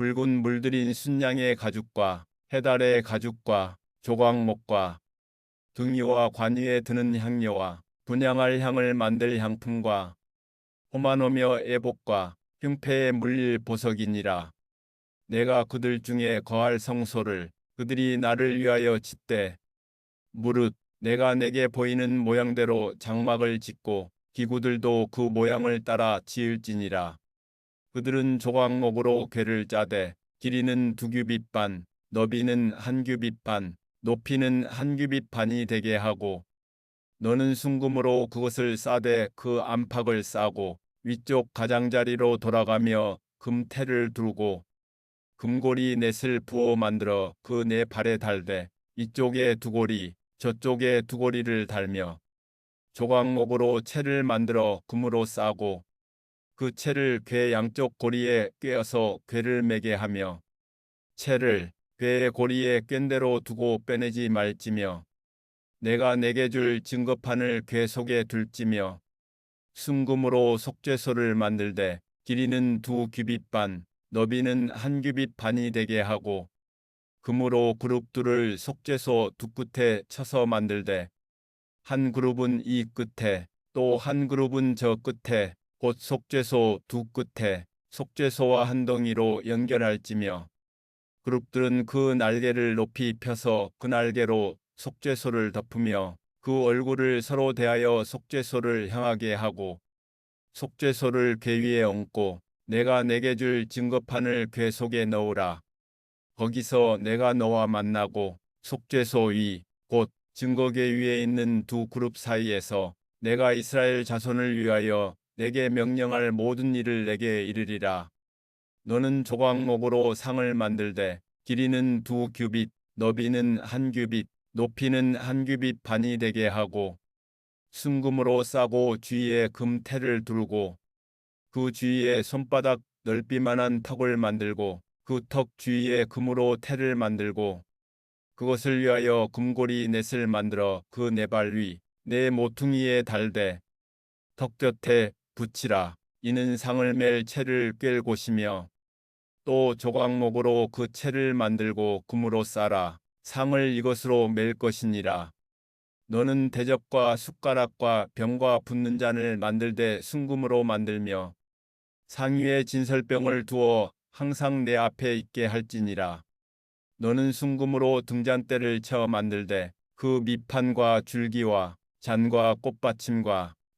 붉은 물들인 순양의 가죽과 해달의 가죽과 조각목과 등이와 관위에 드는 향료와 분양할 향을 만들 향품과 호만오며 애복과 흉패에 물릴 보석이니라. 내가 그들 중에 거할 성소를 그들이 나를 위하여 짓되 무릇 내가 내게 보이는 모양대로 장막을 짓고 기구들도 그 모양을 따라 지을지니라. 그들은 조각목으로 궤를 짜되 길이는 두 규빗 반, 너비는 한 규빗 반, 높이는 한 규빗 반이 되게 하고 너는 순금으로 그것을 싸되 그 안팎을 싸고 위쪽 가장자리로 돌아가며 금태를 두고 금고리 넷을 부어 만들어 그 네 발에 달되 이쪽에 두 고리 저쪽에 두 고리를 달며 조각목으로 채를 만들어 금으로 싸고 그 채를 궤 양쪽 고리에 꿰어서 궤를 매게 하며 채를 궤의 고리에 꿰대로 두고 빼내지 말지며 내가 내게 줄 증거판을 궤 속에 둘지며 순금으로 속죄소를 만들되 길이는 두 규빗 반, 너비는 한 규빗 반이 되게 하고 금으로 그룹들을 속죄소 두 끝에 쳐서 만들되 한 그룹은 이 끝에 또 한 그룹은 저 끝에 곧 속죄소 두 끝에 속죄소와 한 덩이로 연결할지며 그룹들은 그 날개를 높이 펴서 그 날개로 속죄소를 덮으며 그 얼굴을 서로 대하여 속죄소를 향하게 하고 속죄소를 궤 위에 얹고 내가 내게 줄 증거판을 궤 속에 넣으라. 거기서 내가 너와 만나고 속죄소 위, 곧 증거궤 위에 있는 두 그룹 사이에서 내가 이스라엘 자손을 위하여 내게 명령할 모든 일을 내게 이르리라. 너는 조각목으로 상을 만들되 길이는 두 규빗, 너비는 한 규빗, 높이는 한 규빗 반이 되게 하고 순금으로 싸고 주위에 금태를 두르고 그 주위에 손바닥 넓이만한 턱을 만들고 그 턱 주위에 금으로 태를 만들고 그것을 위하여 금고리 넷을 만들어 그 네 발위내 모퉁이에 달되 턱 곁에 붙이라. 이는 상을 맬 채를 꿰 곳이며 또 조각목으로 그 채를 만들고 금으로 싸라. 상을 이것으로 맬 것이니라. 너는 대접과 숟가락과 병과 붓는 잔을 만들되 순금으로 만들며 상위에 진설병을 두어 항상 내 앞에 있게 할지니라. 너는 순금으로 등잔대를 쳐 만들되 그 밑판과 줄기와 잔과 꽃받침과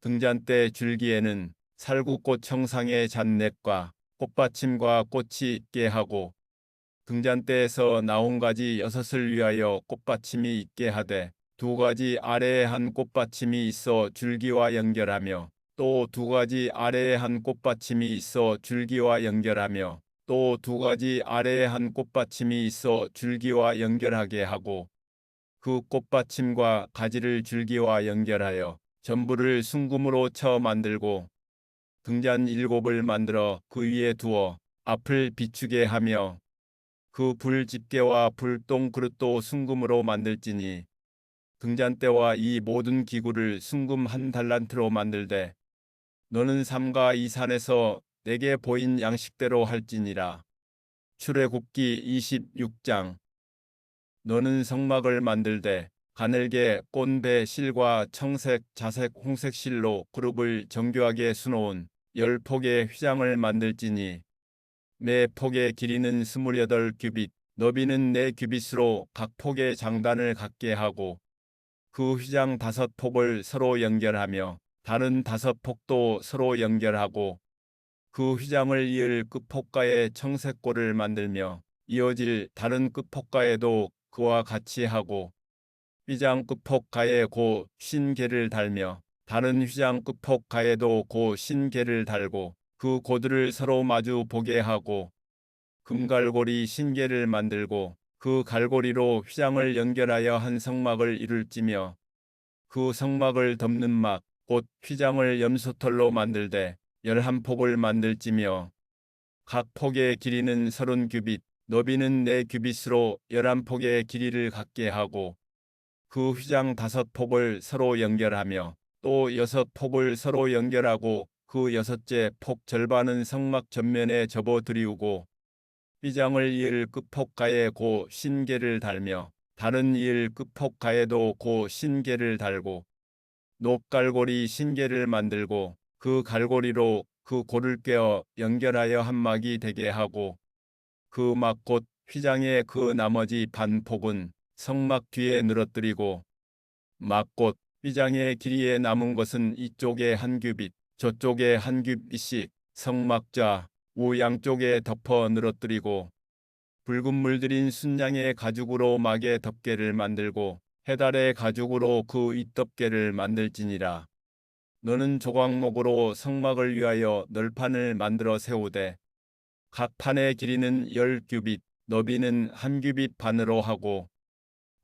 등잔대 줄기에는 살구꽃 청상의 잔넷과 꽃받침과 꽃이 있게 하고 등잔대에서 나온 가지 여섯을 위하여 꽃받침이 있게 하되 두 가지 아래에 한 꽃받침이 있어 줄기와 연결하며 또 두 가지 아래에 한 꽃받침이 있어 줄기와 연결하며 또 두 가지 아래에 한 꽃받침이 있어 줄기와 연결하게 하고 그 꽃받침과 가지를 줄기와 연결하여 전부를 순금으로 쳐 만들고 등잔 일곱을 만들어 그 위에 두어 앞을 비추게 하며 그 불 집게와 불똥 그릇도 순금으로 만들지니 등잔대와 이 모든 기구를 순금 한 달란트로 만들되 너는 삼가 이 산에서 내게 보인 양식대로 할지니라. 출애굽기 26장 너는 성막을 만들되 가늘게 꼰배 실과 청색, 자색, 홍색 실로 그룹을 정교하게 수놓은 열 폭의 휘장을 만들지니 매 폭의 길이는 스물여덟 규빗, 너비는 네 규빗으로 각 폭의 장단을 갖게 하고 그 휘장 다섯 폭을 서로 연결하며 다른 다섯 폭도 서로 연결하고 그 휘장을 이을 끝폭가에 청색골을 만들며 이어질 다른 끝폭가에도 그와 같이 하고 휘장 끝폭가에 고 신계를 달며 다른 휘장 끝폭가에도 고 신계를 달고 그 고들을 서로 마주 보게 하고 금갈고리 신계를 만들고 그 갈고리로 휘장을 연결하여 한 성막을 이룰지며 그 성막을 덮는 막 곧 휘장을 염소털로 만들되 열한 폭을 만들지며 각 폭의 길이는 서른 규빗 너비는 네 규빗으로 열한 폭의 길이를 갖게 하고 그 휘장 다섯 폭을 서로 연결하며 또 여섯 폭을 서로 연결하고 그 여섯째 폭 절반은 성막 전면에 접어 들이우고 휘장을 이을 끝폭가에 고 신계를 달며 다른 이을 끝폭가에도 고 신계를 달고 녹갈고리 신계를 만들고 그 갈고리로 그 골을 꿰어 연결하여 한 막이 되게 하고 그 막 곧 휘장의 그 나머지 반폭은 성막 뒤에 늘어뜨리고 막곧 휘장의 길이에 남은 것은 이쪽에 한 규빗 저쪽에 한 규빗씩 성막자 우 양쪽에 덮어 늘어뜨리고 붉은 물들인 순양의 가죽으로 막의 덮개를 만들고 해달의 가죽으로 그 윗덮개를 만들지니라. 너는 조각목으로 성막을 위하여 널판을 만들어 세우되 각 판의 길이는 열 규빗, 너비는 한 규빗 반으로 하고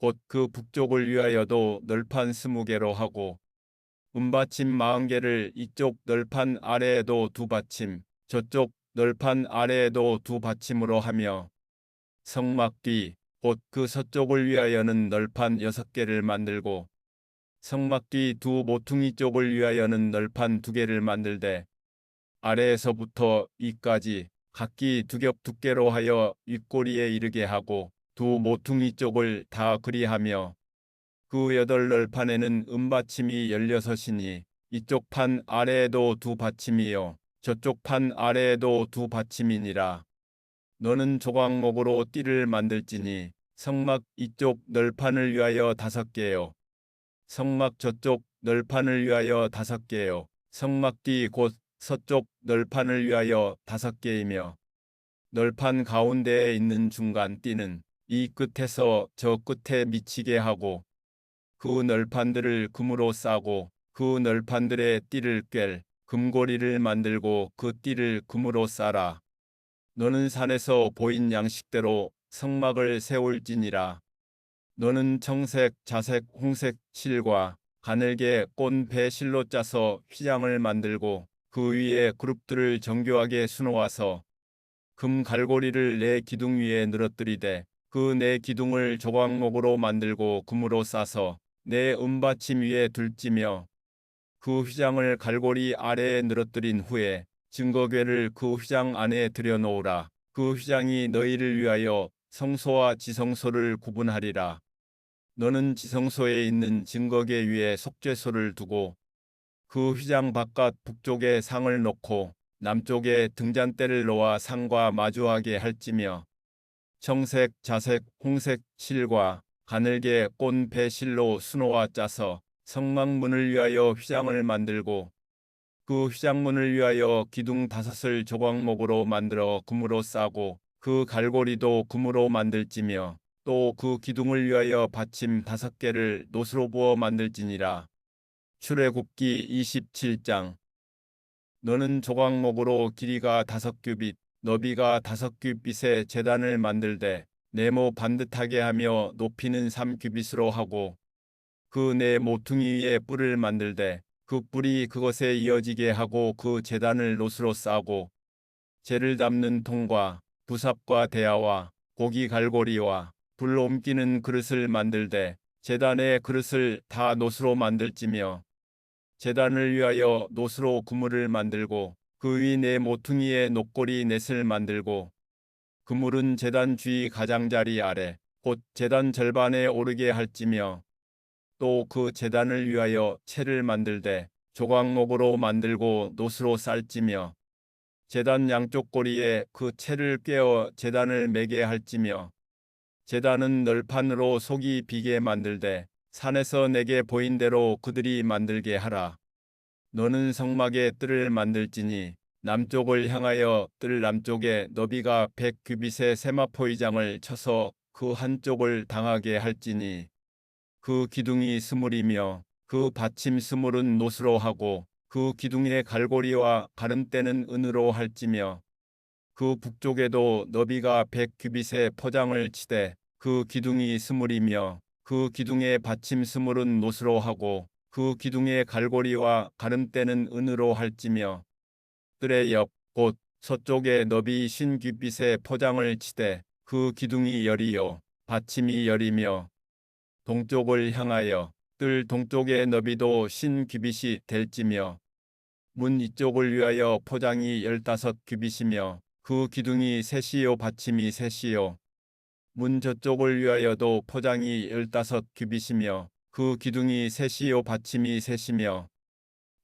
곧 그 북쪽을 위하여도 널판 스무 개로 하고 은받침 마흔 개를 이쪽 널판 아래에도 두 받침 저쪽 널판 아래에도 두 받침으로 하며 성막 뒤 곧 그 서쪽을 위하여는 널판 여섯 개를 만들고 성막 뒤 두 모퉁이 쪽을 위하여는 널판 두 개를 만들되 아래에서부터 위까지 각기 두 겹 두께로 하여 윗꼬리에 이르게 하고 두 모퉁이 쪽을 다 그리하며 그 여덟 널판에는 은받침이 열여섯이니 이쪽 판 아래에도 두 받침이요 저쪽 판 아래에도 두 받침이니라. 너는 조각목으로 띠를 만들지니 성막 이쪽 널판을 위하여 다섯 개요. 성막 저쪽 널판을 위하여 다섯 개요. 성막 뒤 곧 서쪽 널판을 위하여 다섯 개이며 널판 가운데에 있는 중간 띠는 이 끝에서 저 끝에 미치게 하고 그 널판들을 금으로 싸고 그 널판들의 띠를 꿰 금고리를 만들고 그 띠를 금으로 싸라. 너는 산에서 보인 양식대로 성막을 세울지니라. 너는 청색, 자색, 홍색 실과 가늘게 꼰 배실로 짜서 휘장을 만들고 그 위에 그룹들을 정교하게 수놓아서 금 갈고리를 내 기둥 위에 늘어뜨리되 그 내 기둥을 조각목으로 만들고 금으로 싸서 내 은받침 위에 둘지며 그 휘장을 갈고리 아래에 늘어뜨린 후에 증거궤를 그 휘장 안에 들여놓으라. 그 휘장이 너희를 위하여 성소와 지성소를 구분하리라. 너는 지성소에 있는 증거궤 위에 속죄소를 두고 그 휘장 바깥 북쪽에 상을 놓고 남쪽에 등잔대를 놓아 상과 마주하게 할지며 청색, 자색, 홍색 실과 가늘게 꼰 배실로 수놓아 짜서 성막문을 위하여 휘장을 만들고 그 휘장문을 위하여 기둥 다섯을 조각목으로 만들어 금으로 싸고 그 갈고리도 금으로 만들지며 또 그 기둥을 위하여 받침 다섯 개를 노스로 부어 만들지니라. 출애굽기 27장 너는 조각목으로 길이가 다섯 규빗, 너비가 다섯 규빗의 재단을 만들되 네모 반듯하게 하며 높이는 삼 규빗으로 하고 그 네 모퉁이 위에 뿔을 만들되 그 뿔이 그것에 이어지게 하고 그 재단을 노스로 싸고 재를 담는 통과 부삽과 대야와 고기 갈고리와 불 옮기는 그릇을 만들되 제단의 그릇을 다 노수로 만들지며 제단을 위하여 노수로 그물을 만들고 그위네 모퉁이에 녹고리 넷을 만들고 그물은 제단 주위 가장자리 아래 곧 제단 절반에 오르게 할지며 또그 제단을 위하여 채를 만들되 조각목으로 만들고 노수로 쌀지며 제단 양쪽 고리에 그 채를 꿰어 제단을 매게 할지며 제단은 널판으로 속이 비게 만들되 산에서 내게 보인 대로 그들이 만들게 하라. 너는 성막에 뜰을 만들지니 남쪽을 향하여 뜰 남쪽에 너비가 백 규빗의 세마포이장을 쳐서 그 한쪽을 당하게 할지니 그 기둥이 스물이며 그 받침 스물은 노스로 하고 그 기둥의 갈고리와 가름대는 은으로 할지며 그 북쪽에도 너비가 백 규빗의 포장을 치되 그 기둥이 스물이며 그 기둥의 받침 스물은 노스로 하고 그 기둥의 갈고리와 가름대는 은으로 할지며 뜰의 옆 곧 서쪽에 너비 신규빗의 포장을 치되 그 기둥이 열이요 받침이 열이며 동쪽을 향하여 뜰 동쪽의 너비도 신규빗이 될지며 문 이쪽을 위하여 포장이 열다섯 규빗이며 그 기둥이 셋이요 받침이 셋이요. 문 저쪽을 위하여도 포장이 열다섯 규빗이며 그 기둥이 셋이요 받침이 셋이며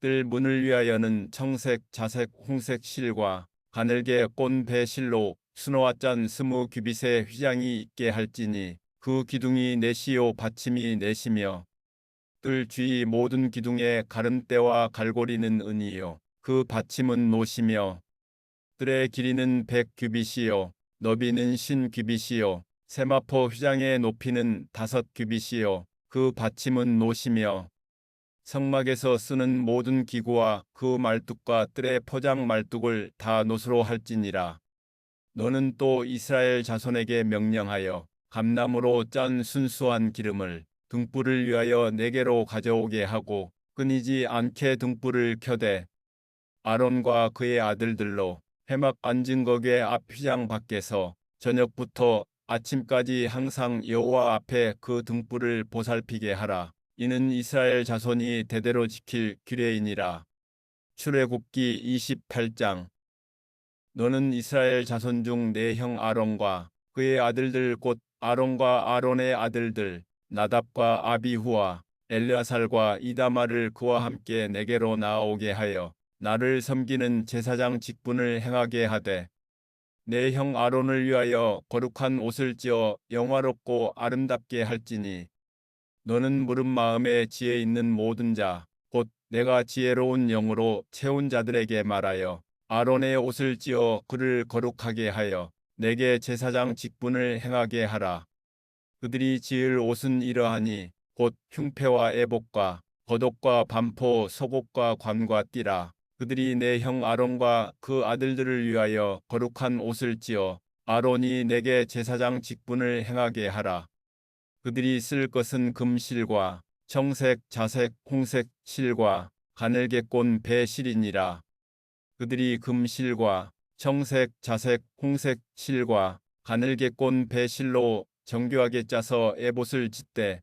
뜰 문을 위하여는 청색, 자색, 홍색 실과 가늘게 꼰 배실로 수노와 짠 스무 규빗의 휘장이 있게 할지니 그 기둥이 넷이요 받침이 넷이며 뜰 주위 모든 기둥의 가름대와 갈고리는 은이요. 그 받침은 노시며 뜰의 길이는 백 규빗이요 너비는 신 규빗이요 세마포 휘장의 높이는 다섯 규빗이요 그 받침은 노시며 성막에서 쓰는 모든 기구와 그 말뚝과 뜰의 포장 말뚝을 다 노수로 할지니라. 너는 또 이스라엘 자손에게 명령하여 감나무로 짠 순수한 기름을 등불을 위하여 내게로 가져오게 하고 끊이지 않게 등불을 켜되 아론과 그의 아들들로 해막 앉은 거기에 앞 휘장 밖에서 저녁부터 아침까지 항상 여호와 앞에 그 등불을 보살피게 하라. 이는 이스라엘 자손이 대대로 지킬 규례이니라. 출애굽기 28장 너는 이스라엘 자손 중 내 형 아론과 그의 아들들 곧 아론과 아론의 아들들 나답과 아비후와 엘르아살과 이다마를 그와 함께 내게로 나아오게 하여 나를 섬기는 제사장 직분을 행하게 하되 내 형 아론을 위하여 거룩한 옷을 지어 영화롭고 아름답게 할지니 너는 물은 마음에 지혜 있는 모든 자 곧 내가 지혜로운 영으로 채운 자들에게 말하여 아론의 옷을 지어 그를 거룩하게 하여 내게 제사장 직분을 행하게 하라. 그들이 지을 옷은 이러하니 곧 흉패와 애복과 겉옷과 반포 속옷과 관과 띠라 그들이 내 형 아론과 그 아들들을 위하여 거룩한 옷을 지어 아론이 내게 제사장 직분을 행하게 하라. 그들이 쓸 것은 금실과 청색, 자색, 홍색 실과 가늘게 꼰 배실이니라. 그들이 금실과 청색, 자색, 홍색 실과 가늘게 꼰 배실로 정교하게 짜서 에봇을 짓되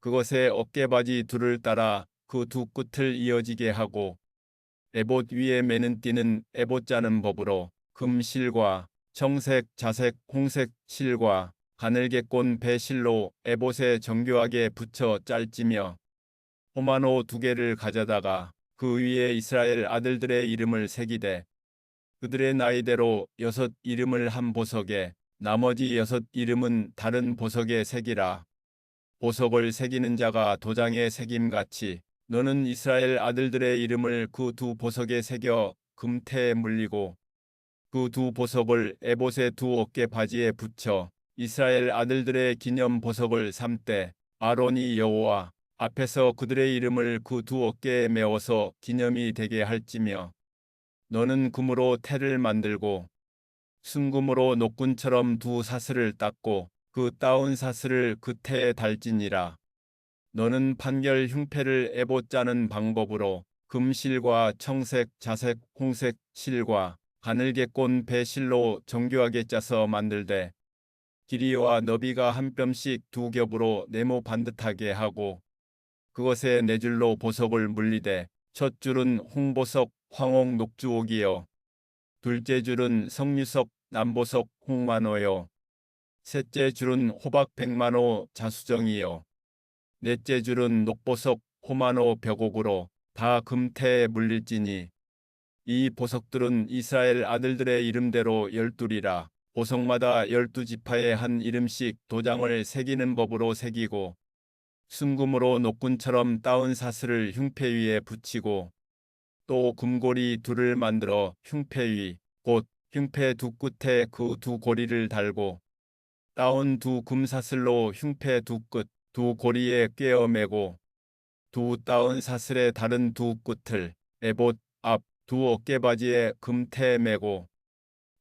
그것에 어깨바지 둘을 따라 그 두 끝을 이어지게 하고 에봇 위에 매는 띠는 에봇 짜는 법으로 금실과 청색, 자색, 홍색 실과 가늘게 꼰 배실로 에봇에 정교하게 붙여 짤지며 호마노 두 개를 가져다가 그 위에 이스라엘 아들들의 이름을 새기되 그들의 나이대로 여섯 이름을 한 보석에 나머지 여섯 이름은 다른 보석에 새기라. 보석을 새기는 자가 도장에 새김같이 너는 이스라엘 아들들의 이름을 그 두 보석에 새겨 금태에 물리고 그 두 보석을 에봇의 두 어깨 바지에 붙여 이스라엘 아들들의 기념 보석을 삼때 아론이 여호와 앞에서 그들의 이름을 그 두 어깨에 메워서 기념이 되게 할지며 너는 금으로 태를 만들고 순금으로 녹군처럼 두 사슬을 닦고 그 따온 사슬을 그 태에 달지니라. 너는 판결 흉패를 에봇 짜는 방법으로 금실과 청색, 자색, 홍색 실과 가늘게 꼰 배실로 정교하게 짜서 만들되 길이와 너비가 한 뼘씩 두 겹으로 네모 반듯하게 하고 그것에 네 줄로 보석을 물리되 첫 줄은 홍보석 황옥 녹주옥이요. 둘째 줄은 성유석 남보석 홍만호요. 셋째 줄은 호박 백만호 자수정이요 넷째 줄은 녹보석 호만호 벽옥으로 다 금태에 물릴지니 이 보석들은 이스라엘 아들들의 이름대로 열둘이라 보석마다 열두 지파에 한 이름씩 도장을 새기는 법으로 새기고 순금으로 녹군처럼 따은 사슬을 흉패 위에 붙이고 또 금고리 둘을 만들어 흉패 위 곧 흉패 두 끝에 그 두 고리를 달고 따온 두 금사슬로 흉패 두 끝 두 고리에 꿰어 매고 두 따은 사슬의 다른 두 끝을 에봇 앞 두 어깨바지에 금태 매고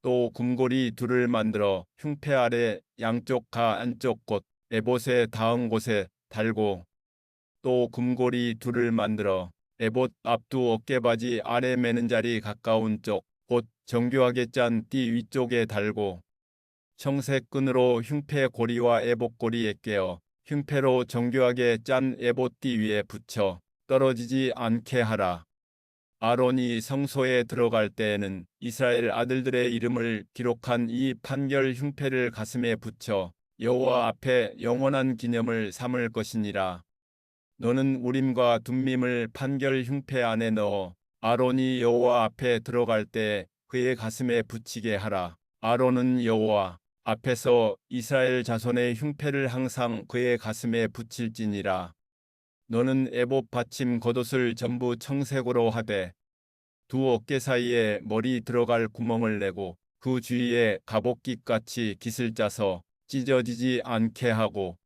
또 금고리 둘을 만들어 흉패 아래 양쪽 가 안쪽 곳 에봇의 닿은 곳에 달고 또 금고리 둘을 만들어 에봇 앞 두 어깨바지 아래 매는 자리 가까운 쪽 곧 정교하게 짠 띠 위쪽에 달고 청색 끈으로 흉패 고리와 에봇 고리에 꿰어 흉패로 정교하게 짠 에봇 띠 위에 붙여 떨어지지 않게 하라. 아론이 성소에 들어갈 때에는 이스라엘 아들들의 이름을 기록한 이 판결 흉패를 가슴에 붙여 여호와 앞에 영원한 기념을 삼을 것이니라. 너는 우림과 둠밈을 판결 흉패 안에 넣어 아론이 여호와 앞에 들어갈 때 그의 가슴에 붙이게 하라. 아론은 여호와 앞에서 이스라엘 자손의 흉패를 항상 그의 가슴에 붙일지니라. 너는 에봇 받침 겉옷을 전부 청색으로 하되 두 어깨 사이에 머리 들어갈 구멍을 내고 그 주위에 갑옷깃같이 깃을 짜서 찢어지지 않게 하고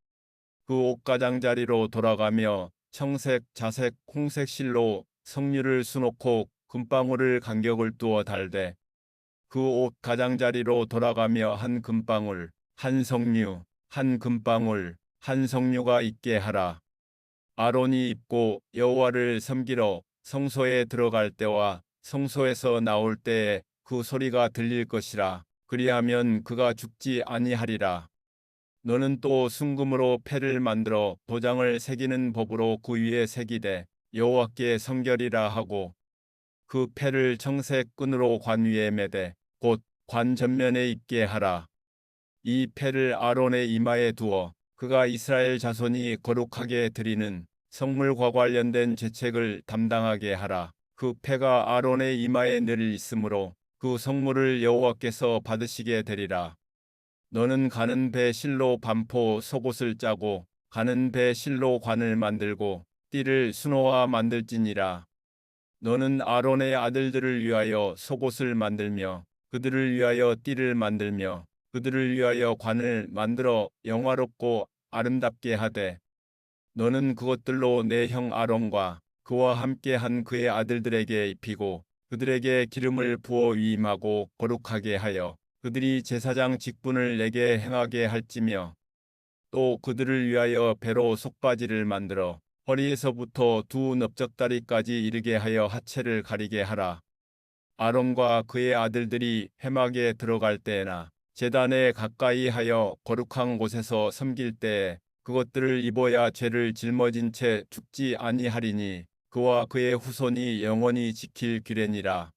그 옷가장자리로 돌아가며 청색, 자색, 홍색 실로 석류를 수놓고 금방울을 간격을 두어 달되 그 옷 가장자리로 돌아가며 한 금방울, 한 석류, 한 금방울, 한 석류가 있게 하라. 아론이 입고 여호와를 섬기러 성소에 들어갈 때와 성소에서 나올 때에 그 소리가 들릴 것이라. 그리하면 그가 죽지 아니하리라. 너는 또 순금으로 패를 만들어 도장을 새기는 법으로 그 위에 새기되 여호와께 성결이라 하고 그 패를 청색 끈으로 관 위에 매되 곧 관 전면에 있게 하라. 이 패를 아론의 이마에 두어 그가 이스라엘 자손이 거룩하게 드리는 성물과 관련된 죄책을 담당하게 하라. 그 패가 아론의 이마에 늘 있으므로 그 성물을 여호와께서 받으시게 되리라. 너는 가는 배 실로 반포 속옷을 짜고 가는 배 실로 관을 만들고 띠를 수놓아 만들지니라. 너는 아론의 아들들을 위하여 속옷을 만들며 그들을 위하여 띠를 만들며 그들을 위하여 관을 만들어 영화롭고 아름답게 하되 너는 그것들로 내 형 아론과 그와 함께 한 그의 아들들에게 입히고 그들에게 기름을 부어 위임하고 거룩하게 하여 그들이 제사장 직분을 내게 행하게 할지며 또 그들을 위하여 배로 속바지를 만들어 허리에서부터 두 넓적다리까지 이르게 하여 하체를 가리게 하라. 아론과 그의 아들들이 회막에 들어갈 때나 제단에 가까이 하여 거룩한 곳에서 섬길 때에 그것들을 입어야 죄를 짊어진 채 죽지 아니하리니 그와 그의 후손이 영원히 지킬 규례니라.